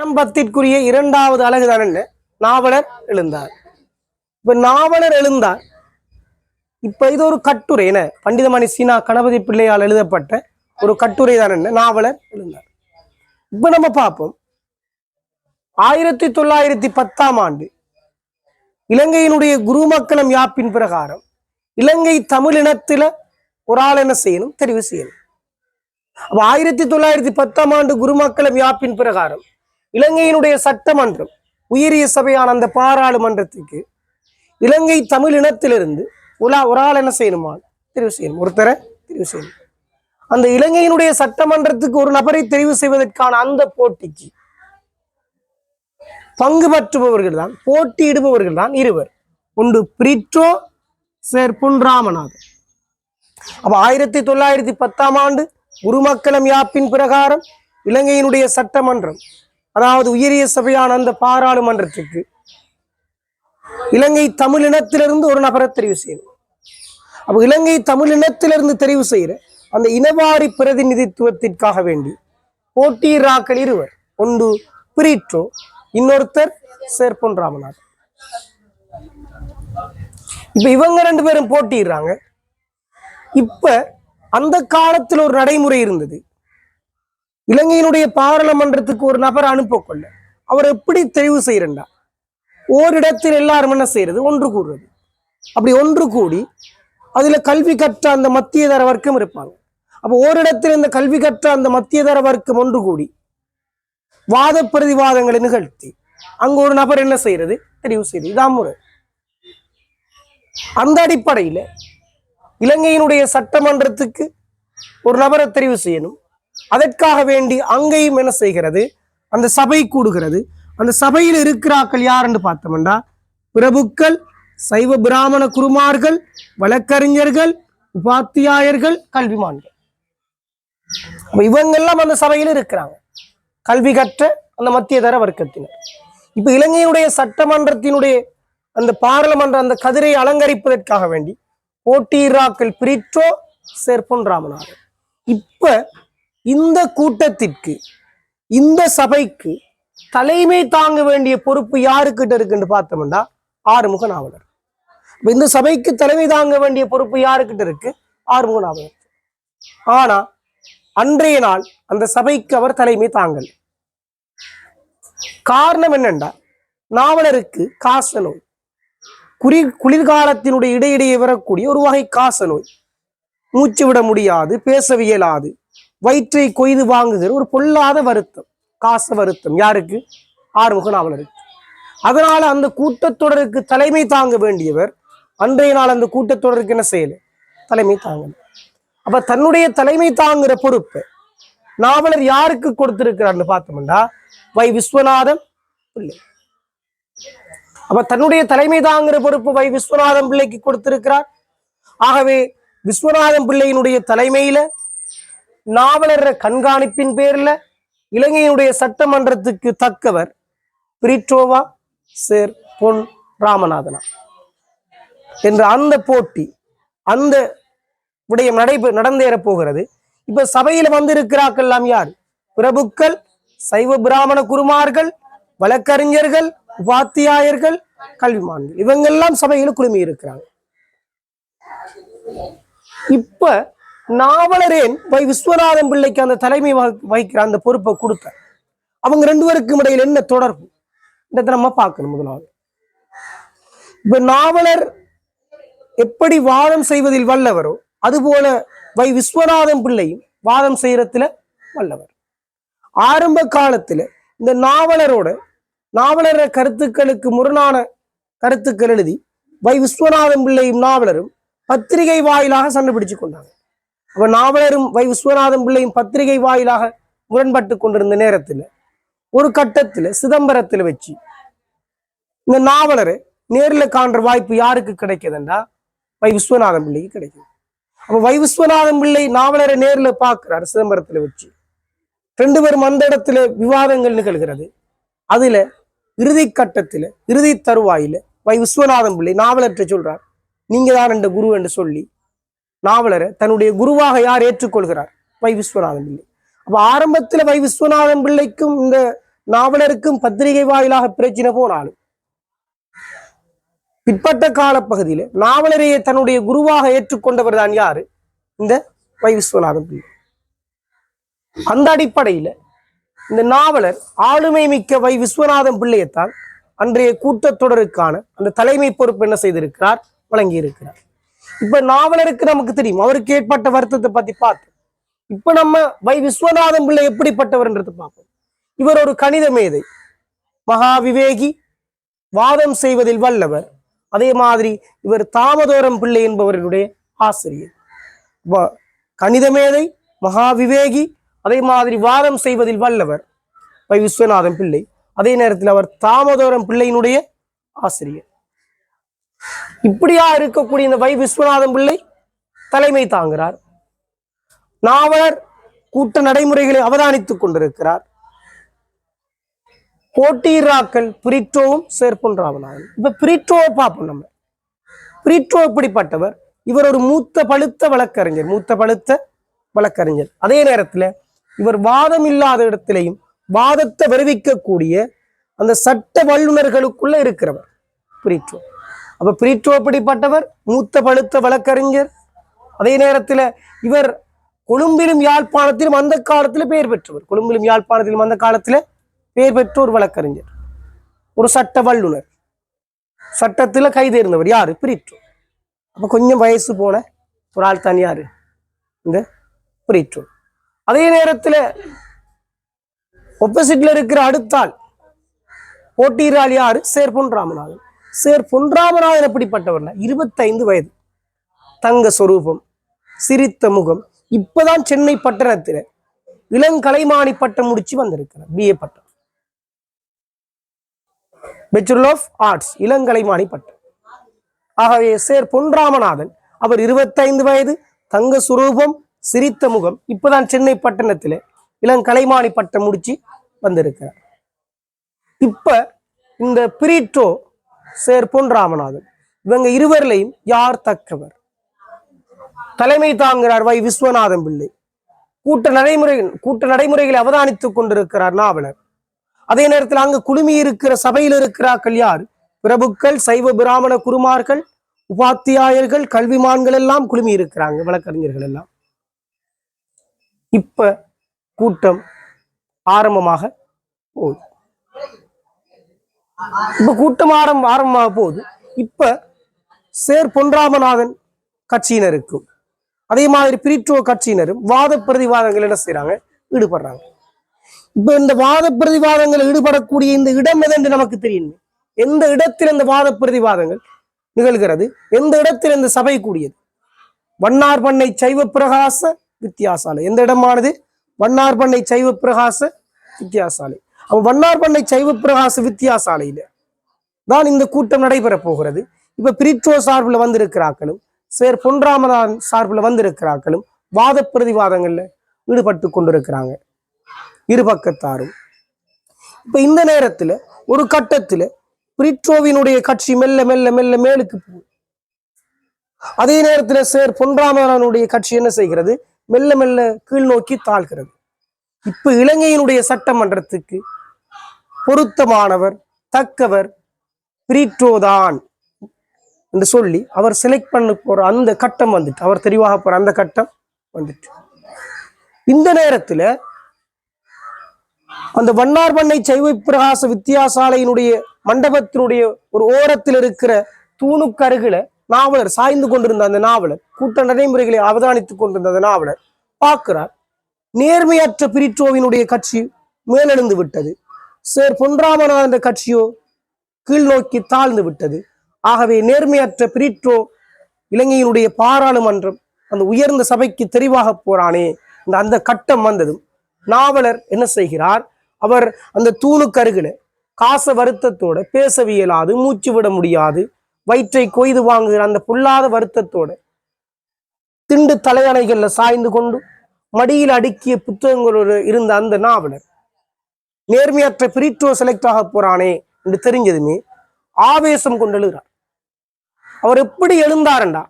ஆரம்பத்திற்குரிய இரண்டாவது அழகுதான் என்ன? நாவலர் எழுந்தார். இப்ப நாவலர் எழுந்தார். இப்ப இது ஒரு கட்டுரை என்ன? பண்டிதமணி சீனா கணபதி பிள்ளையால் எழுதப்பட்ட ஒரு கட்டுரை தான் என்ன? நாவலர் எழுந்தார். இப்ப நம்ம பார்ப்போம். ஆயிரத்தி தொள்ளாயிரத்தி பத்தாம் ஆண்டு இலங்கையினுடைய குருமக்களம் யாப்பின் பிரகாரம் இலங்கை தமிழினத்துல ஒரு ஆள் என்ன செய்யணும்? தெரிவு செய்யணும். அப்ப ஆயிரத்தி தொள்ளாயிரத்தி பத்தாம் ஆண்டு குருமக்களம் யாப்பின் பிரகாரம் இலங்கையினுடைய சட்டமன்றம் உயரிய சபையான அந்த பாராளுமன்றத்துக்கு இலங்கை தமிழ் இனத்திலிருந்து உலா ஒரு ஆள் என்ன செய்யணுமா? தெரிவு செய்யணும். ஒருத்தரை தெரிவு செய்யணும். அந்த இலங்கையினுடைய சட்டமன்றத்துக்கு ஒரு நபரை தெரிவு செய்வதற்கான அந்த போட்டிக்கு பங்கு பற்றுபவர்கள் தான் போட்டியிடுபவர்கள் தான் இருவர். ஒன்று பிரிட்டோ சேர் பொன் ராமநாதன் அப்ப ஆயிரத்தி தொள்ளாயிரத்தி பத்தாம் ஆண்டு குருமக்களம் யாப்பின் பிரகாரம் இலங்கையினுடைய சட்டமன்றம் அதாவது உயரிய சபையான அந்த பாராளுமன்றத்துக்கு இலங்கை தமிழினத்திலிருந்து ஒரு நபரை தெரிவு செய்யணும். அப்போ இலங்கை தமிழினத்திலிருந்து தெரிவு செய்கிற அந்த இனவாரி பிரதிநிதித்துவத்திற்காக வேண்டி போட்டியிராக்கள் இருவர். ஒன்று பிரிட்டோ இன்னொருத்தர் சேர்பொன் ராமநாத் இப்ப இவங்க ரெண்டு பேரும் போட்டிடுறாங்க இப்ப அந்த காலத்தில் ஒரு நடைமுறை இருந்தது. இலங்கையினுடைய பாராளுமன்றத்துக்கு ஒரு நபர் அனுப்பக்கொள்ள அவர் எப்படி தெரிவு செய்யறா ஓரிடத்தில் எல்லாரும் என்ன செய்யறது? ஒன்று கூடுறது அப்படி ஒன்று கூடி அதுல கல்வி கற்ற அந்த மத்தியதர வர்க்கம் இருப்பாங்க. அப்போ ஓரிடத்தில் இந்த கல்வி கற்ற அந்த மத்தியதர வர்க்கம் ஒன்று கூடி வாத பிரதிவாதங்களை நிகழ்த்தி அங்க ஒரு நபர் என்ன செய்யறது? தெரிவு செய்யறது இதான் முறை. அந்த அடிப்படையில இலங்கையினுடைய சட்டமன்றத்துக்கு ஒரு நபரை தெரிவு செய்யணும். அதற்காக வேண்டி அங்கேயும் என்ன செய்கிறது? அந்த சபை கூடுகிறது. அந்த சபையில் இருக்கிறாக்கள் யாருன்னு பார்த்தோம்னா பிரபுக்கள் சைவ பிராமண குருமார்கள் வழக்கறிஞர்கள் உபாத்தியாயர்கள் கல்விமான்கள். இவங்கெல்லாம் அந்த சபையில் இருக்கிறாங்க. கல்வி கற்ற அந்த மத்தியதர வர்க்கத்தினர். இப்ப இலங்கையுடைய சட்டமன்றத்தினுடைய அந்த பாராளுமன்ற அந்த கதிரை அலங்கரிப்பதற்காக வேண்டி போட்டியிராக்கள் பிரிட்டோ சேர்பொன் ராமநாதன் இப்ப இந்த கூட்டத்திற்கு இந்த சபைக்கு தலைமை தாங்க வேண்டிய பொறுப்பு யாருக்கிட்ட இருக்குன்னு பார்த்தோம்னா ஆறுமுக நாவலர். இந்த சபைக்கு தலைமை தாங்க வேண்டிய பொறுப்பு யாருக்கிட்ட இருக்கு? ஆறுமுக நாவலர். ஆனா அன்றைய நாள் அந்த சபைக்கு அவர் தலைமை தாங்கல். காரணம் என்னண்டா நாவலருக்கு காச நோய் குறி குளிர்காலத்தினுடைய இடையிடையே வரக்கூடிய ஒரு வகை காச நோய் மூச்சு விட முடியாது பேசவியலாது வயிற்றை கொய்து வாங்குகிற ஒரு பொல்லாத வருத்தம் காச வருத்தம். யாருக்கு? ஆறுமுக நாவலருக்கு அதனால அந்த கூட்டத்தொடருக்கு தலைமை தாங்க வேண்டியவர் அன்றைய நாள் அந்த கூட்டத்தொடருக்கு என்ன செய்யல? தலைமை தாங்கல. அப்ப தன்னுடைய தலைமை தாங்குற பொறுப்பு நாவலர் யாருக்கு கொடுத்திருக்கிறார்னு பார்த்தோம்னா வை விஸ்வநாதன் பிள்ளை. அப்ப தன்னுடைய தலைமை தாங்குற பொறுப்பு வை விஸ்வநாதன் பிள்ளைக்கு கொடுத்திருக்கிறார். ஆகவே விஸ்வநாதன் பிள்ளையினுடைய தலைமையில நாவலர் கண்காணிப்பின் பேர்ல இலங்கையினுடைய சட்டமன்றத்துக்கு தக்கவர் பிரிட்டோவா சேர் பொன் ராமநாதனா. என்ற அந்த போட்டி அந்த விடயம் நடைபெ நடந்தேற போகிறது. இப்ப சபையில வந்திருக்கிறார்கள் எல்லாம் யார்? பிரபுக்கள் சைவ பிராமண குருமார்கள் வழக்கறிஞர்கள் உபாத்தியாயர்கள் கல்விமான்கள். இவங்கெல்லாம் சபையில குழுமி இருக்கிறாங்க. இப்ப நாவலரேன் வை விஸ்வநாதன் பிள்ளைக்கு அந்த தலைமை வக- வகிக்கிற அந்த பொறுப்பை கொடுத்த அவங்க ரெண்டு பேருக்கும் இடையில் என்ன தொடர்பு? இதை நம்ம பார்க்கணும் முதலாவது. இப்ப நாவலர் எப்படி வாதம் செய்வதில் வல்லவரோ அதுபோல வை விஸ்வநாதன் பிள்ளையும் வாதம் செய்யறதுல வல்லவர். ஆரம்ப காலத்துல இந்த நாவலரோட நாவலர கருத்துக்களுக்கு முரணான கருத்துக்கள் எழுதி வை விஸ்வநாதன் பிள்ளையும் நாவலரும் பத்திரிகை வாயிலாக சண்டை பிடிச்சு கொண்டாங்க. அப்போ நாவலரும் வை விஸ்வநாதன் பிள்ளையும் பத்திரிகை வாயிலாக முரண்பட்டு கொண்டிருந்த நேரத்துல ஒரு கட்டத்துல சிதம்பரத்துல வச்சு இந்த நாவலரை நேர்ல காண்ற வாய்ப்பு யாருக்கு கிடைக்குதுண்டா? வை விஸ்வநாதன் பிள்ளைக்கு கிடைக்குது. அப்போ வை விஸ்வநாதன் பிள்ளை நாவலரை நேர்ல பார்க்கிறார் சிதம்பரத்துல வச்சு. ரெண்டு பேரும் அந்த இடத்துல விவாதங்கள் நிகழ்கிறது. அதுல இறுதி கட்டத்துல இறுதி தருவாயில வை விஸ்வநாதன் பிள்ளை நாவலர்கிட்ட சொல்றார் நீங்க தான் என்ற குரு என்று சொல்லி நாவலரை தன்னுடைய குருவாக யார் ஏற்றுக்கொள்கிறார்? வை விஸ்வநாதன் பிள்ளை. அப்போ ஆரம்பத்துல வை விஸ்வநாதன் பிள்ளைக்கும் இந்த நாவலருக்கும் பத்திரிகை வாயிலாக பிரச்சனை போனாலும் பிற்பட்ட காலப்பகுதியில் நாவலரையே தன்னுடைய குருவாக ஏற்றுக்கொண்டவர் தான் யாரு? இந்த வை விஸ்வநாதன் பிள்ளை. அந்த அடிப்படையில இந்த நாவலர் ஆளுமை மிக்க வை விஸ்வநாதன் பிள்ளையத்தான் அன்றைய கூட்டத்தொடருக்கான அந்த தலைமை பொறுப்பு என்ன செய்திருக்கிறார்? வழங்கியிருக்கிறார். இப்ப நாவலருக்கு நமக்கு தெரியும். அவருக்கு ஏற்பட்ட வருத்தத்தை பத்தி பார்த்து இப்ப நம்ம வை விஸ்வநாதன் பிள்ளை எப்படிப்பட்டவர்ன்றது பார்ப்போம். இவர் ஒரு கணித மேதை மகா விவேகி வாதம் செய்வதில் வல்லவர். அதே மாதிரி இவர் தாமதோரம் பிள்ளை என்பவர்களுடைய ஆசிரியர். வ- கணித மேதை மகா விவேகி அதே மாதிரி வாதம் செய்வதில் வல்லவர் வை விஸ்வநாதன் பிள்ளை. அதே நேரத்தில் அவர் தாமதோரம் பிள்ளையினுடைய ஆசிரியர். இப்படியா இருக்கக்கூடிய இந்த வை விஸ்வநாதன் பிள்ளை தலைமை தாங்குகிறார். நாவலர் கூட்ட நடைமுறைகளை அவதானித்துக் கொண்டிருக்கிறார். போட்டீராக்கள் பிரிட்டோவும் சேர்ப்பும் ராமநாதன் இப்ப பிரிட்டோவை பார்ப்போம் நம்ம. பிரிட்டோ இப்படிப்பட்டவர். இவர் ஒரு மூத்த பழுத்த வழக்கறிஞர் மூத்த பழுத்த வழக்கறிஞர். அதே நேரத்தில் இவர் வாதம் இல்லாத இடத்திலையும் வாதத்தை வருவிக்கக்கூடிய அந்த சட்ட வல்லுநர்களுக்குள்ள இருக்கிறவர் பிரிட்டோ அப்ப பிரிட்டோ எப்படிப்பட்டவர் மூத்த பழுத்த வழக்கறிஞர். அதே நேரத்தில் இவர் கொழும்பிலும் யாழ்ப்பாணத்திலும் அந்த காலத்தில் பெயர் பெற்றவர். கொழும்பிலும் யாழ்ப்பாணத்திலும் அந்த காலத்தில் பெயர் பெற்ற ஒரு வழக்கறிஞர். ஒரு சட்ட வல்லுனர் சட்டத்துல கைதேர்ந்தவர் யாரு? பிரிட்டோ அப்ப கொஞ்சம் வயசு போன ஒரு ஆள் தான் யாரு? இந்த பிரிட்டோ அதே நேரத்தில் ஒப்போசிட்ல இருக்கிற அடுத்தாள் ஆள் யாரு? சேர் ராமநாதன். சேர் பொன்ராமநாதன் அப்படிப்பட்டவர்னா இருபத்தைந்து வயது. தங்க சொரூபம் சிரித்த முகம் இப்பதான் சென்னை பட்டணத்தில் இளங்கலைமானி பட்டம் முடிச்சு வந்திருக்கிறார் பிஏ பட்டம். பெச்சுரல் ஆஃப் ஆர்ட்ஸ் இளங்கலைமானி பட்டம். ஆகவே சேர் பொன்ராமநாதன் அவர் இருபத்தைந்து வயது தங்க சுரூபம் சிரித்த முகம் இப்பதான் சென்னை பட்டணத்தில் இளங்கலைமானி பட்டம் முடிச்சு வந்திருக்கிறார். இப்ப இந்த பிரிட்டோ சேர் பொன் ராமநாதன். இவங்க இருவரிலையும் யார் தக்கவர்? தலைமை தாங்குகிறார் வை விஸ்வநாதன் பிள்ளை. கூட்ட நடைமுறை கூட்ட நடைமுறைகளை அவதானித்துக் கொண்டிருக்கிறார் நாவலர். அதே நேரத்தில் அங்கு குழுமி இருக்கிற சபையில் இருக்கிறார்கள் யார்? பிரபுக்கள் சைவ பிராமண குருமார்கள் உபாத்தியாயர்கள் கல்விமான்கள் எல்லாம் குழுமி இருக்கிறாங்க வழக்கறிஞர்கள் எல்லாம். இப்ப கூட்டம் ஆரம்பமாக போகுது. இப்ப கூட்டம் ஆரம்ப ஆரம்பமாக போகுது. இப்ப சேர் பொன்ராமநாதன் கட்சியினருக்கும் அதே மாதிரி பிரிட்டோ கட்சியினரும் வாத பிரதிவாதங்கள் என்ன செய்யறாங்க ஈடுபடுறாங்க. இப்ப இந்த வாத பிரதிவாதங்கள் ஈடுபடக்கூடிய இந்த இடம் எதென்று நமக்கு தெரியும். எந்த இடத்தில் இந்த வாத பிரதிவாதங்கள் நிகழ்கிறது? எந்த இடத்தில் இந்த சபை கூடியது? வண்ணார் பண்ணை சைவ பிரகாச வித்தியாசாலை. எந்த இடமானது? வண்ணார் பண்ணை சைவ பிரகாச வித்தியாசாலை. அப்ப வண்ணார் பண்ணை சைவ பிரகாச வித்தியாசாலையில தான் இந்த கூட்டம் நடைபெற போகிறது. இப்ப பிரிட்ரோ சார்பில் வந்திருக்கிறார்களும் சேர் பொன்ராமதான் சார்பில் வந்திருக்கிறார்களும் வாத பிரதிவாதங்கள்ல ஈடுபட்டு கொண்டிருக்கிறாங்க. இரு பக்கத்தாரும். இப்ப இந்த நேரத்துல ஒரு கட்டத்துல பிரிட்ரோவினுடைய கட்சி மெல்ல மெல்ல மெல்ல மேலுக்கு போகுது. அதே நேரத்துல சேர் பொன்ராமதானுடைய கட்சி என்ன செய்கிறது? மெல்ல மெல்ல கீழ் நோக்கி தாழ்கிறது. இப்ப இலங்கையினுடைய சட்டமன்றத்துக்கு பொருத்தமானவர் தக்கவர் பிரீட்டோதான் என்று சொல்லி அவர் செலக்ட் பண்ண போற அந்த கட்டம் வந்துட்டு அவர் தெரிவாக போற அந்த கட்டம் வந்துட்டு. இந்த நேரத்துல அந்த வண்ணார் பண்ணை சைவ பிரகாச வித்தியாசாலையினுடைய மண்டபத்தினுடைய ஒரு ஓரத்தில் இருக்கிற தூணுக்கு அருகில நாவலர் சாய்ந்து கொண்டிருந்த அந்த நாவலர் கூட்ட நடைமுறைகளை அவதானித்துக் கொண்டிருந்த அந்த நாவலர் பார்க்கிறார். நேர்மையற்ற பிரிட்டோவினுடைய கட்சி மேலெழுந்து விட்டது. சேர் பொன்ராமநாதன் என்ற கட்சியோ கீழ் நோக்கி தாழ்ந்து விட்டது. ஆகவே நேர்மையற்ற பிரிட்ரோ இலங்கையினுடைய பாராளுமன்றம் அந்த உயர்ந்த சபைக்கு தெரிவாக போறானே இந்த அந்த கட்டம் வந்ததும் நாவலர் என்ன செய்கிறார்? அவர் அந்த தூணுக்கு அருகில காச வருத்தத்தோட பேசவியலாது மூச்சு விட முடியாது வயிற்றை கொய்து வாங்குகிற அந்த பொல்லாத வருத்தத்தோட திண்டு தலையணைகள்ல சாய்ந்து கொண்டு மடியில் அடுக்கிய புத்தகங்களோடு இருந்த அந்த நாவலர் நேர்மையற்ற பிரிட்டோ செலக்ட் ஆக போறானே என்று தெரிஞ்சதுமே ஆவேசம் கொண்டு எழுகிறார் அவர் எப்படி எழுந்தாரண்டா?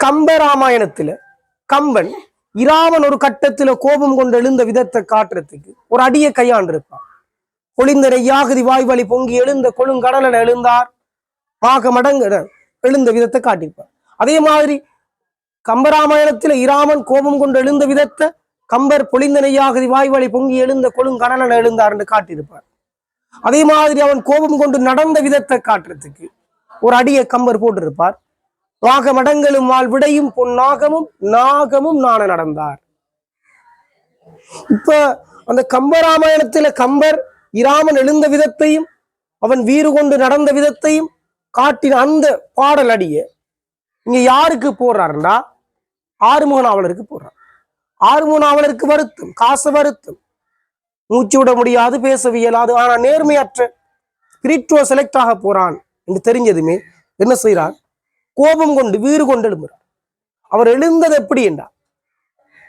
கம்ப ராமாயணத்துல கம்பன் இராமன் ஒரு கட்டத்துல கோபம் கொண்டு எழுந்த விதத்தை காட்டுறதுக்கு ஒரு அடியை கையாண்டிருப்பான். பொழிந்த யாகுதி வாய்வழி பொங்கி எழுந்த கொழுங்கடலன் எழுந்தார். மாக மடங்கு எழுந்த விதத்தை காட்டியிருப்பார். அதே மாதிரி கம்பராமாயணத்துல இராமன் கோபம் கொண்டு எழுந்த விதத்தை கம்பர் பொழிந்த வாய்வழி பொங்கி எழுந்த கொழுங்கணனன் எழுந்தார் என்று காட்டியிருப்பார். அதே மாதிரி அவன் கோபம் கொண்டு நடந்த விதத்தை காட்டுறதுக்கு ஒரு அடியை கம்பர் போட்டிருப்பார். வாக மடங்களும் வாழ் விடையும் பொன்னாகமும் நாகமும் நாண நடந்தார். இப்ப அந்த கம்பராமாயணத்துல கம்பர் இராமன் எழுந்த விதத்தையும் அவன் வீறு கொண்டு நடந்த விதத்தையும் காட்டின அந்த பாடல் அடிய இங்க யாருக்கு போடுறாருன்னா ஆறுமுக நாவலருக்கு போடுறார். ஆறுமுக நாவலருக்கு வருத்தம் காசு வருத்தம். மூச்சு விட முடியாது பேச இயலாது ஆனால் நேர்மையற்ற ஸ்பிரிச்சுவல் செலக்ட் ஆக போறான் என்று தெரிஞ்சதுமே என்ன செய்கிறார்? கோபம் கொண்டு வீறு கொண்டு எழும்புறார் அவர் எழுந்தது எப்படி என்றார்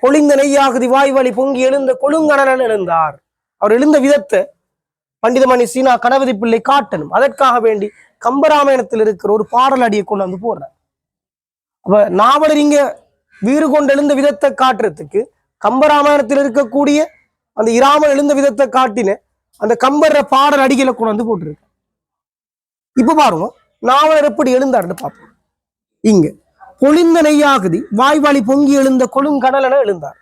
பொழிந்த நெய்யாகுதி வாய் வழி பொங்கி எழுந்த கொழுங்கணலன் எழுந்தார். அவர் எழுந்த விதத்தை பண்டிதமணி சீனா கணபதி பிள்ளை காட்டணும். அதற்காக வேண்டி கம்பராமாயணத்தில் இருக்கிற ஒரு பாடல் அடியை கொண்டு வந்து போடுறார். அப்ப நாவலர் இங்க வீறு கொண்டு எழுந்த விதத்தை காட்டுறதுக்கு கம்பராமாயணத்தில் இருக்கக்கூடிய அந்த இராமன் எழுந்த விதத்தை காட்டின அந்த கம்பர்ற பாடல் அடிகளை கொண்டு வந்து போட்டிருக்கேன் இப்ப பாருங்க நாவலர் எப்படி எழுந்தாருன்னு பார்ப்போம். இங்க பொழிந்த நெய்யாகுதி வாய்வாளி பொங்கி எழுந்த கொழுங்கடலென எழுந்தார்.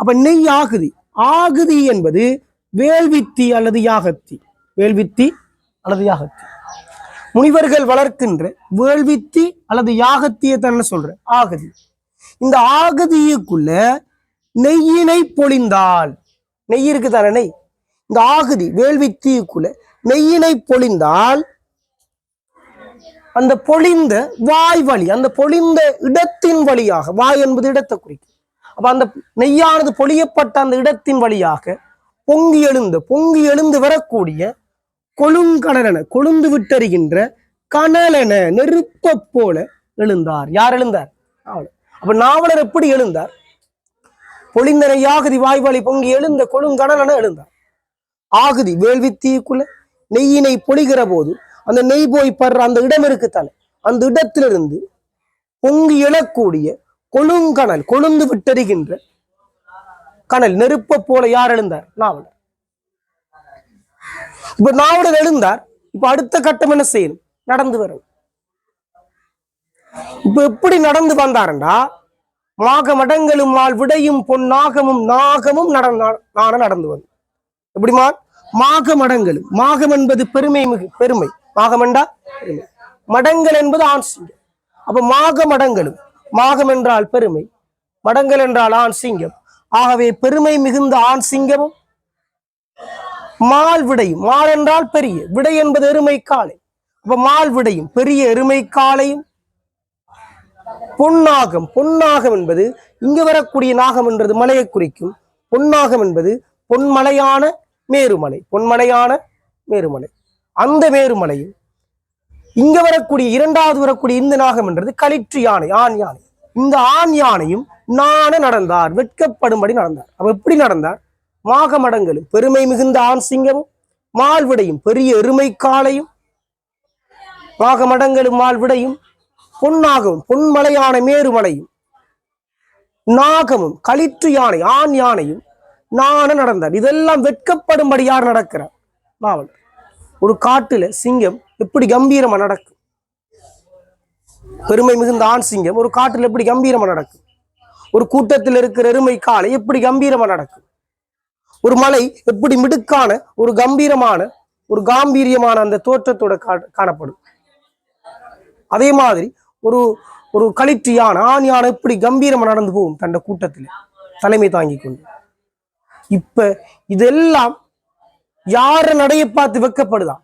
அப்ப நெய் ஆகுதி ஆகுதி என்பது வேள்வித்தி அல்லது யாகத்தி. வேள்வித்தி அல்லது யாகத்தி. முனிவர்கள் வளர்க்கின்ற வேள்வித்தி அல்லது யாகத்தியை தானே சொல்ற? ஆகதி. இந்த ஆகுதியுக்குள்ள நெய்யினை பொழிந்தால். நெய் இருக்கு தானே நெய்? இந்த ஆகுதி வேள்வித்தீக்குள்ள நெய்யினை பொழிந்தால் அந்த பொழிந்த வாய் வழி அந்த பொழிந்த இடத்தின் வழியாக வாய் என்பது இடத்தை குறிக்கும். அப்ப அந்த நெய்யானது பொழியப்பட்ட அந்த இடத்தின் வழியாக பொங்கி எழுந்த பொங்கி எழுந்து வரக்கூடிய கொழுங்கடலன கொழுந்து விட்டறிகின்ற கனலென நெருப்ப போல எழுந்தார். யார் எழுந்தார்? அவள் அப்ப நாவலர் எப்படி எழுந்தார்? பொழிந்த நெய்யாகுதி வாய்வழி பொங்கி எழுந்த கொழுங்கடலன எழுந்தார். ஆகுதி வேள்வி தீக்குள்ள நெய்யினை பொழிகிற போது அந்த நெய் போய் படுற அந்த இடம் இருக்குத்தானே? அந்த இடத்திலிருந்து பொங்கி எழக்கூடிய கொழுங்கணல் கொழுந்து விட்டறிகின்ற கணல் நெருப்ப போல யார் எழுந்தார்? நாவலர். இப்ப நாவலர் எழுந்தார். இப்ப அடுத்த கட்டம் என்ன செய்யணும் நடந்து வரும். இப்ப எப்படி நடந்து வந்தாருண்டா? மாக மடங்களும் ஆள் விடையும் பொன்னாகமும் நாகமும் நடந்த நான நடந்து வந்து எப்படிமா மாக மடங்களும் மாகம் என்பது பெருமை மிகு பெருமை. மாகமண்டா பெருமை. மடங்கள் என்பது ஆண் சிங்கம். அப்ப மாக மடங்களும் மாகம் என்றால் பெருமை. மடங்கள் என்றால் ஆண் சிங்கம். ஆகவே பெருமை மிகுந்த ஆண் சிங்கமும் மால் விடையும். மால் என்றால் பெரிய விடை என்பது எருமை காளை அப்ப மால் விடையும் பெரிய எருமை காலையும் பொன்னாகம் பொன்னாகம் என்பது இங்கு வரக்கூடிய நாகம் என்றது மலையை குறிக்கும். பொன்னாகம் என்பது பொன்மலையான மேருமலை பொன்மலையான மேருமலை. அந்த மேருமலையும் இங்க வரக்கூடிய இரண்டாவது வரக்கூடிய இந்த நாகம் என்றது களிற்று யானை ஆண் யானை. இந்த ஆண் யானையும் நாண நடந்தார் வெட்கப்படும்படி நடந்தார். அவ எப்படி நடந்தார்? மாகமடங்களும் பெருமை மிகுந்த ஆண் சிங்கமும் மால்விடையும் பெரிய எருமை காளையும் மாகமடங்களும் மால்விடையும் பொன்னாகவும் பொன்மலையான மேருமலையும் நாகமும் களிற்று யானை ஆண் யானையும் நானும் நடந்தார். இதெல்லாம் வெட்கப்படும்படி யார் நடக்கிறார்? நாவல் ஒரு காட்டுல சிங்கம் எப்படி கம்பீரமா நடக்கும்? பெருமை மிகுந்த ஆண் சிங்கம் ஒரு காட்டுல எப்படி கம்பீரமா நடக்கும்? ஒரு கூட்டத்தில் இருக்கிற எருமை காலை எப்படி கம்பீரமா நடக்கும்? ஒரு மலை எப்படி மிடுக்கான ஒரு கம்பீரமான ஒரு காம்பீரியமான அந்த தோற்றத்தோட கா- காணப்படும். அதே மாதிரி ஒரு ஒரு களிற்று யான் ஆண் யானை எப்படி கம்பீரமாக நடந்து போகும் தண்ட கூட்டத்தில். தலைமை தாங்கி கொண்டு. இப்ப இதெல்லாம் யார நடைய பார்த்து வெக்கப்படுதாம்?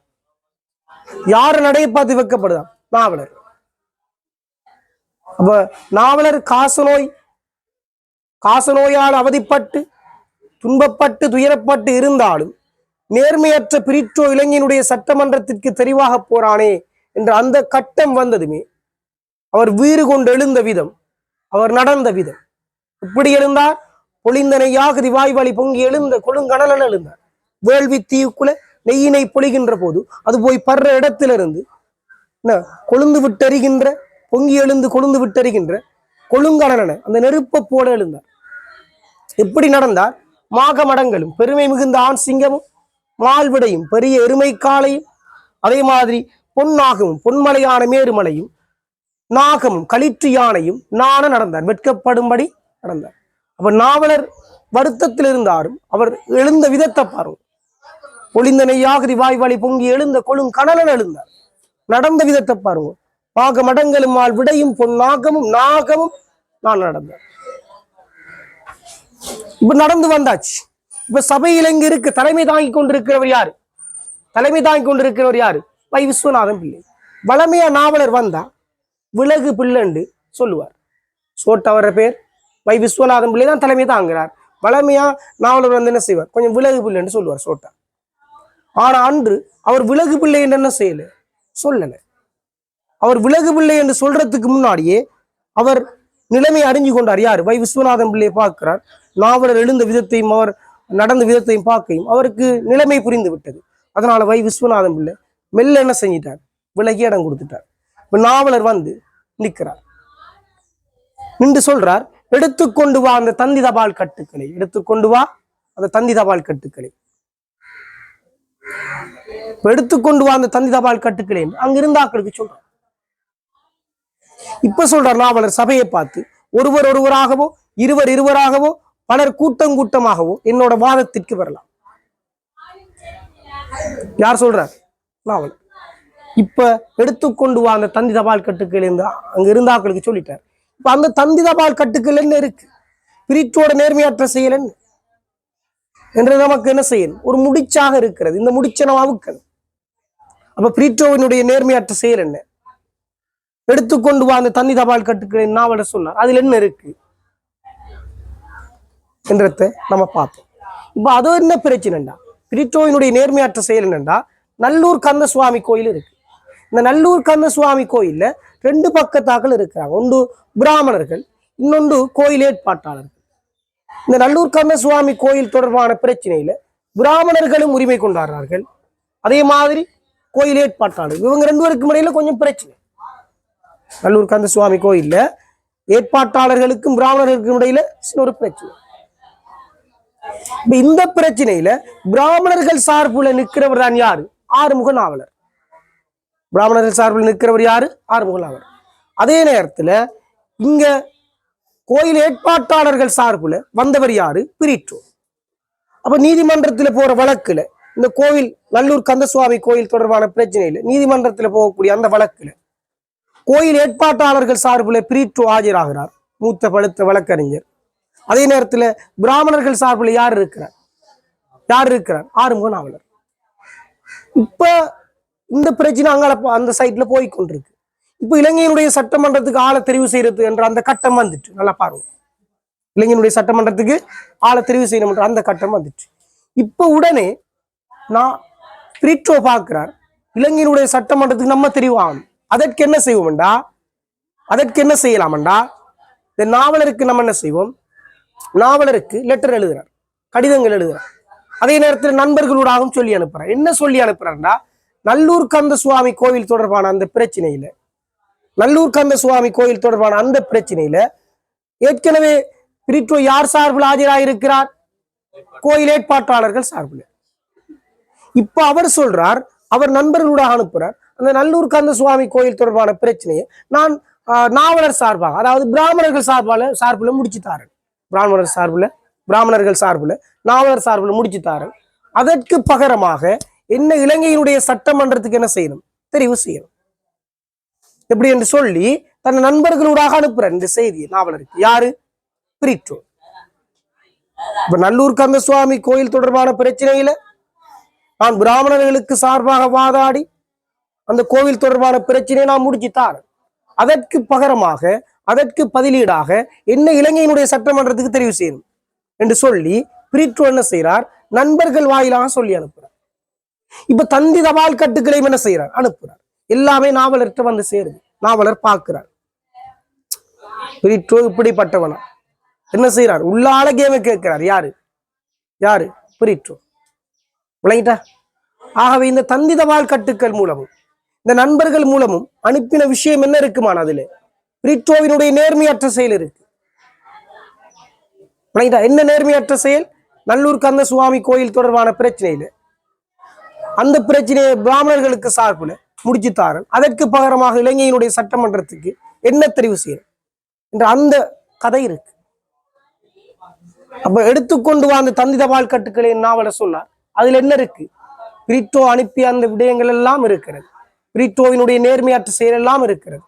யார நடைய பார்த்து வெக்கப்படுதாம்? நாவலர். அப்ப நாவலர் காசநோய் காசநோயால் அவதிப்பட்டு துன்பப்பட்டு துயரப்பட்டு இருந்தாலும் நேர்மையற்ற பிரிற்றோ இளைஞனுடைய சட்டமன்றத்திற்கு தெரிவாக போறானே என்ற அந்த கட்டம் வந்ததுமே அவர் வீறு கொண்டு எழுந்த விதம் அவர் நடந்த விதம். இப்படி எழுந்தார் பொழிந்தனை யாகுதி வாய்வழி பொங்கி எழுந்த கொழுங்கடலன் எழுந்தார். வேள்வி தீவுக்குள்ள நெய்யினை பொழிகின்ற போது அது போய் படுற இடத்திலிருந்து என்ன கொழுந்து விட்டறிகின்ற பொங்கி எழுந்து கொழுந்து விட்டறிகின்ற கொழுங்கடலனை அந்த நெருப்பை போல எழுந்தார். எப்படி நடந்தார்? மாகமடங்களும் பெருமை மிகுந்த ஆண் சிங்கமும் மால்விடையும் பெரிய எருமை காளையும் அதே மாதிரி பொன்னாகவும் பொன்மலையான மேருமலையும் நாகமும் களிற்று யானையும் நாண நடந்தார். வெட்கப்படும்படி நடந்தார். அப்ப நாவலர் வருத்தத்தில் இருந்தாரும் அவர் எழுந்த விதத்தை பாருங்க. பொழிந்த நெய்யாகதி வாய் வழி பொங்கி எழுந்த கொழும் கணலன் எழுந்தார். நடந்த விதத்தை பாருங்க. பாக மடங்களும் ஆள் விடையும் பொன் நாகமும் நான் நடந்தேன் இப்ப நடந்து வந்தாச்சு. இப்ப சபையில் எங்க இருக்கு? தலைமை தாங்கி கொண்டிருக்கிறவர் யாரு? தலைமை தாங்கி கொண்டிருக்கிறவர் யாரு? வை விஸ்வநாதன் பிள்ளை. வளமையா நாவலர் வந்தா விலகு பிள்ளைண்டு சொல்லுவார். சோட்டவர பேர். வை விஸ்வநாதன் பிள்ளை தான் தலைமை தாங்குறார். வளமையா நாவலர் வந்து என்ன செய்வார்? கொஞ்சம் விலகு பிள்ளைன்னு சொல்லுவார் சோட்டா. ஆனா அன்று அவர் விலகு பிள்ளை என்று என்ன செய்யல? சொல்லல. அவர் விலகு பிள்ளை என்று சொல்றதுக்கு முன்னாடியே அவர் நிலைமை அறிஞ்சு கொண்டார். யார்? வை விஸ்வநாதன் பிள்ளையை பார்க்கிறார். நாவலர் எழுந்த விதத்தையும் அவர் நடந்த விதத்தையும் பார்க்கையும் அவருக்கு நிலைமை புரிந்து விட்டது. அதனால வை விஸ்வநாதன் பிள்ளை மெல்ல என்ன செஞ்சிட்டார்? விலகி இடம் கொடுத்துட்டார். இப்போ நாவலர் வந்து நிற்கிறார் நின்று சொல்றார் எடுத்துக்கொண்டு வா அந்த தந்தி தபால் கட்டுக்களை எடுத்துக்கொண்டு வா அந்த தந்தி தபால் கட்டுக்களை எடுத்துக்கொண்டு வா அந்த தந்தி தபால் கட்டுக்களை அங்க இருந்தாக்களுக்கு சொல்றார். இப்ப சொல்றார் நாவலர் சபையை பார்த்து ஒருவர் ஒருவராகவோ இருவர் இருவராகவோ பலர் கூட்டம் கூட்டமாகவோ என்னோட வாதத்திற்கு வரலாம். யார் சொல்றார்? நாவலர். இப்ப எடுத்துக்கொண்டு வா அந்த தந்தி தபால் கட்டுக்கிலேருந்து அங்கே அங்க இருந்தாக்களுக்கு சொல்லிட்டார் இப்ப அந்த தந்தி தபால் கட்டுக்கிலன்னு என்ன இருக்கு? பிரித்தோட நேர்மையற்ற செயல் என்ன? என்று நமக்கு என்ன செய்யணும் ஒரு முடிச்சாக இருக்கிறது. இந்த முடிச்சை நம்ம அவுக்கணும். அப்ப பிரிட்டோவினுடைய நேர்மையற்ற செயல் என்ன? எடுத்துக்கொண்டு வா அந்த தண்ணி தபால் கட்டுக்களை நாவல சொன்னார். அதுல என்ன இருக்கு? என்றத நம்ம பார்த்தோம் இப்ப அது என்ன பிரச்சனைண்டா பிரிட்டோவினுடைய நேர்மையற்ற செயல் என்னண்டா நல்லூர் கந்த சுவாமி கோயில் இருக்கு. இந்த நல்லூர் கந்த சுவாமி கோயில்ல ரெண்டு பக்கத்தாக்கள் இருக்கிறாங்க. ஒன்று பிராமணர்கள் இன்னொன்று கோயில் ஏற்பாட்டாளர்கள் இந்த நல்லூர் கந்த சுவாமி கோயில் தொடர்பான பிரச்சனையில பிராமணர்களும் உரிமை கொண்டாடுறார்கள். அதே மாதிரி கோயில் ஏற்பாட்டாளர்கள் இவங்க ரெண்டு பேருக்கும் இடையில கொஞ்சம் பிரச்சனை. நல்லூர் கந்த சுவாமி கோயில்ல ஏற்பாட்டாளர்களுக்கும் பிராமணர்களுக்கும் இடையில சின்ன ஒரு பிரச்சனை. இந்த பிரச்சனையில பிராமணர்கள் சார்புல நிற்கிறவர் தான் யாரு? ஆறுமுக நாவலர் பிராமணர்கள் சார்பில் நிற்கிறவர் யாரு? ஆறுமுகலாவர் அதே நேரத்தில் இங்க கோயில் ஏற்பாட்டாளர்கள் சார்புல வந்தவர் யாரு? பிரிட்டோர் அப்ப நீதிமன்றத்தில் போற வழக்குல இந்த கோவில் நல்லூர் கந்தசுவாமி கோயில் தொடர்பான பிரச்சனையில நீதிமன்றத்தில் போகக்கூடிய அந்த வழக்குல கோயில் ஏற்பாட்டாளர்கள் சார்பில் பிரீட்டோ ஆஜராகிறார். மூத்த பழுத்த வழக்கறிஞர். அதே நேரத்தில் பிராமணர்கள் சார்பில் யார் இருக்கிறார்? யார் இருக்கிறார்? ஆறுமுக நாவலர் இப்போ இந்த பிரச்சனை அங்கால அந்த சைட்ல போய் கொண்டிருக்கு இப்ப இலங்கையினுடைய சட்டமன்றத்துக்கு ஆளை தெரிவு செய்யறது என்ற அந்த கட்டம் வந்துட்டு நல்லா பாருங்க. இலங்கையினுடைய சட்டமன்றத்துக்கு ஆளை தெரிவு செய்யணும் என்ற அந்த கட்டம் வந்துட்டு. இப்ப உடனே நான் பிரிட்டோ பார்க்கிறார். இலங்கையினுடைய சட்டமன்றத்துக்கு நம்ம தெரிவாகணும் அதற்கு என்ன செய்வோம்டா? அதற்கு என்ன செய்யலாம்டா இந்த நாவலருக்கு நம்ம என்ன செய்வோம்? நாவலருக்கு லெட்டர் எழுதுறார். கடிதங்கள் எழுதுறார். அதே நேரத்தில் நண்பர்களோடாகவும் சொல்லி அனுப்புறார். என்ன சொல்லி அனுப்புறாருன்னா நல்லூர் கந்த சுவாமி கோவில் தொடர்பான அந்த பிரச்சனையில நல்லூர் கந்த சுவாமி கோயில் தொடர்பான அந்த பிரச்சனையில ஏற்கனவே பிரிட்டோ யார் சார்பில் ஆஜராயிருக்கிறார்? கோயில் ஏற்பாட்டாளர்கள் சார்பில். இப்ப அவர் சொல்றார் அவர் நண்பர்களோட அனுப்புறார் அந்த நல்லூர் கந்த சுவாமி கோயில் தொடர்பான பிரச்சனையை நான் நாவலர் சார்பாக அதாவது பிராமணர்கள் சார்பால சார்பில் முடிச்சு தாரேன் பிராமணர் சார்பில் பிராமணர்கள் சார்பில் நாவலர் சார்பில் முடிச்சு அதற்கு பகரமாக என்ன இலங்கையினுடைய சட்டமன்றத்துக்கு என்ன செய்யணும்? தெரிவு செய்யணும். எப்படி என்று சொல்லி தன் நண்பர்களூடாக அனுப்புறார் இந்த செய்தி நாவலருக்கு. யாரு? பிரிட்டோ. இப்ப நல்லூர் கந்தசுவாமி கோயில் தொடர்பான பிரச்சனையில நான் பிராமணர்களுக்கு சார்பாக வாதாடி அந்த கோவில் தொடர்பான பிரச்சனையை நான் முடிச்சு தாரேன் அதற்கு பகரமாக அதற்கு பதிலீடாக என்ன இலங்கையினுடைய சட்டமன்றத்துக்கு தெரிவு செய்யணும்? என்று சொல்லி பிரிட்டோ என்ன செய்கிறார் நண்பர்கள் வாயிலாக சொல்லி அனுப்புறார். இப்ப தந்தி தபால் கட்டுக்களையும் என்ன செய்யறார் அனுப்புறார். எல்லாமே நாவலர்கிட்ட வந்து சேருது. நாவலர் பார்க்கிறார். பிரிட்டோ இப்படிப்பட்டவனா? என்ன செய்யறார் உள்ளால கேம கேட்கிறார். யாரு? யாரு? பிரிட்டோ விளங்கிட்டா? ஆகவே இந்த தந்தி தபால் கட்டுக்கள் மூலமும் இந்த நண்பர்கள் மூலமும் அனுப்பின விஷயம் என்ன இருக்குமான அதுல? பிரிட்டோவினுடைய நேர்மையற்ற செயல் இருக்கு. விளங்கிட்டா? என்ன நேர்மையற்ற செயல்? நல்லூர் கந்த சுவாமி கோயில் தொடர்பான பிரச்சனையில. அந்த பிரச்சனையை பிராமணர்களுக்கு சார்பில் முடிச்சுத்தாரன் அதற்கு பகரமாக இலங்கையினுடைய சட்டமன்றத்துக்கு என்ன தெரிவு செய்யணும் என்ற அந்த கதை இருக்கு. அப்ப எடுத்துக்கொண்டு வா அந்த தந்தி தபால் கட்டுக்களை நாவல சொன்னார். அதுல என்ன இருக்கு? பிரிட்டோ அனுப்பிய அந்த விடயங்கள் எல்லாம் இருக்கிறது. பிரிட்டோவினுடைய நேர்மையாற்ற செயல் எல்லாம் இருக்கிறது.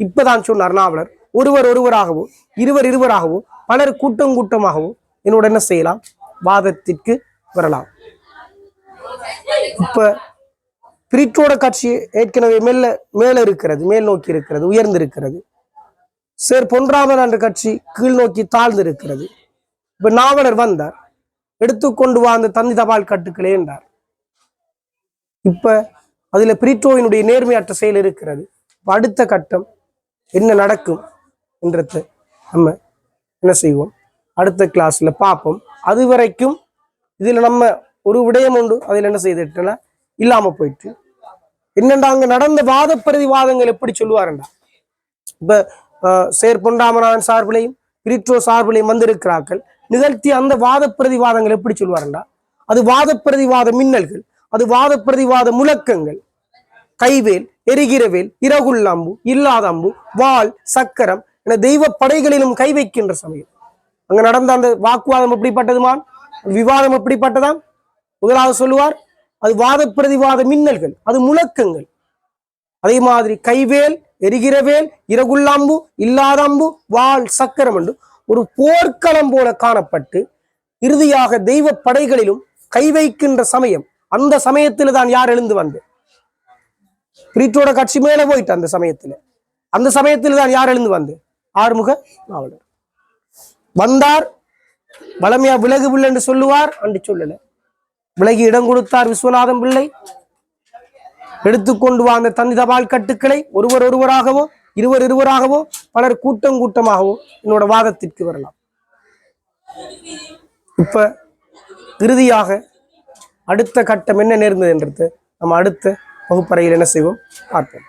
இப்பதான் சொன்னார் நாவலர் ஒருவர் ஒருவராகவோ இருவர் இருவராகவோ பலர் கூட்டம் கூட்டமாகவோ என்னோட என்ன செய்யலாம்? வாதத்திற்கு வரலாம். இப்ப பிரிட்டோட கட்சி ஏற்கனவே மேல மேல இருக்கிறது மேல் நோக்கி இருக்கிறது உயர்ந்து இருக்கிறது சேர் பொன்ராமன் என்ற கட்சி கீழ் நோக்கி தாழ்ந்து இருக்கிறது இப்ப நாவலர் வந்தார். எடுத்துக்கொண்டு வா அந்த தந்தி தபால் கட்டுக்களே என்றார். இப்ப அதுல பிரிட்டோவினுடைய நேர்மையற்ற செயல் இருக்கிறது. இப்போ அடுத்த கட்டம் என்ன நடக்கும் என்றத நம்ம என்ன செய்வோம்? அடுத்த கிளாஸ்ல பார்ப்போம். அது வரைக்கும் இதுல நம்ம ஒரு விடயம் உண்டு. அதில் என்ன செய்துட்டுல இல்லாம போயிட்டு. என்னண்டா அங்க நடந்த வாத பிரதிவாதங்கள் எப்படி சொல்லுவாருண்டா? இப்ப சேர்பொண்டாமனான் சேர் சார்பிலையும் பிரிட்டோ சார்பிலையும் வந்திருக்கிறார்கள். நிகழ்த்திய அந்த வாத பிரதிவாதங்கள் எப்படி சொல்லுவாருண்டா? அது வாத பிரதிவாத மின்னல்கள் அது வாத பிரதிவாத முழக்கங்கள். கைவேல் எரிகிறவேல் இரகுள்ளம்பு இல்லாத அம்பு வாள் சக்கரம் என தெய்வ படைகளிலும் கை வைக்கின்ற சமயம். அங்க நடந்த அந்த வாக்குவாதம் எப்படிப்பட்டதுமான்? விவாதம் எப்படிப்பட்டதான் முதலாவது சொல்லுவார் அது வாத பிரதிவாத மின்னல்கள் அது முழக்கங்கள். அதே மாதிரி கைவேல் எரிகிறவேல் இரகுல்லாம்பு இல்லாதம்பு வால் வாள் சக்கரம் என்று ஒரு போர்க்களம் போல காணப்பட்டு இறுதியாக தெய்வ படைகளிலும் கை வைக்கின்ற சமயம் அந்த சமயத்தில் தான் யார் எழுந்து வந்து? பிரீட்டோட கட்சி மேல போயிட்டு அந்த சமயத்துல. அந்த சமயத்தில் தான் யார் எழுந்து வந்து? ஆறுமுக நாவலர். வந்தார் வளமையா விலகு என்று சொல்லுவார் அன்று சொல்லலை. விலகி இடம் கொடுத்தார் விஸ்வநாதம் பிள்ளை. எடுத்துக்கொண்டு வா அந்த தந்தி தபால் கட்டுக்களை ஒருவர் ஒருவராகவோ இருவர் இருவராகவோ பலர் கூட்டம் கூட்டமாகவோ என்னோட வாதத்திற்கு வரலாம். இப்ப இறுதியாக அடுத்த கட்டம் என்ன நேர்ந்தது என்றது நம்ம அடுத்த வகுப்பறையில் என்ன செய்வோம்? பார்ப்போம்.